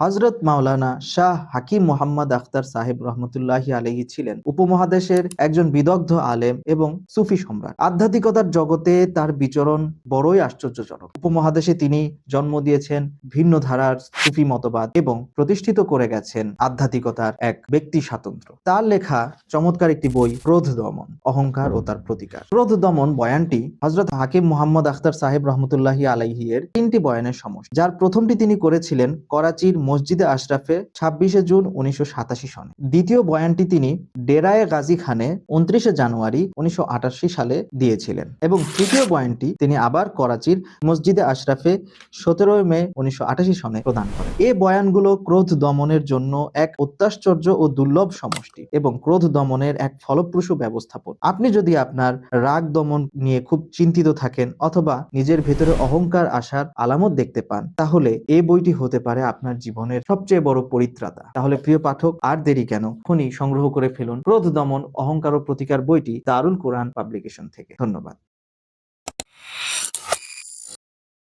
হজরত মাওলানা শাহ হাকিম মোহাম্মদ আখতার সাহেব রহমতুল্লাহি আলহি ছিলেন উপমহাদেশের একজন বিদগ্ধ আলেম এবং সুফি সম্রাট। আধ্যাত্মিকতার জগতে তার বিচরণ বড়ই আশ্চর্যজনক। উপমহাদেশে তিনি জন্ম দিয়েছেন ভিন্ন ধারার সুফি মতবাদ এবং প্রতিষ্ঠিত করে গেছেন আধ্যাত্মিকতার এক ব্যক্তি স্বাতন্ত্র। তার লেখা চমৎকার একটি বই, ক্রোধ দমন, অহংকার ও তার প্রতিকার। ক্রোধ দমন বয়ানটি হজরত হাকিম মোহাম্মদ আখতার সাহেব রহমতুল্লাহি আলাইহি এর তিনটি বয়ানের সমষ্টি। যার প্রথমটি তিনি করেছিলেন করাচির মসজিদে আশরাফে ছাব্বিশে জুন উনিশশো সাতাশি সনে। দ্বিতীয় বয়ানটি তিনি ডেরায়ে গাজী খানে উনত্রিশে জানুয়ারি উনিশশো আটাশি সালে দিয়েছিলেন এবং তৃতীয় বয়ানটি তিনি আবার করাচির মসজিদে আশরাফে সতেরোই মে উনিশশো আটাশি সনে প্রদান করেন। এই বয়ানগুলো ক্রোধ দমনের জন্য এক অত্যাশ্চর্য ও দুর্লভ সমষ্টি এবং ক্রোধ দমনের এক ফলপ্রসূ ব্যবস্থাপন। আপনি যদি আপনার রাগ দমন নিয়ে খুব চিন্তিত থাকেন অথবা নিজের ভেতরে অহংকার আসার আলামত দেখতে পান, তাহলে এই বইটি হতে পারে আপনার জীবনের সবচেয়ে বড় পরিত্রাতা। তাহলে প্রিয় পাঠক, আর দেরি কেন? খনি সংগ্রহ করে ফেলুন ক্রোধ দমন অহংকার ও প্রতিকার বইটি দারুল কোরআন পাবলিকেশন থেকে। ধন্যবাদ।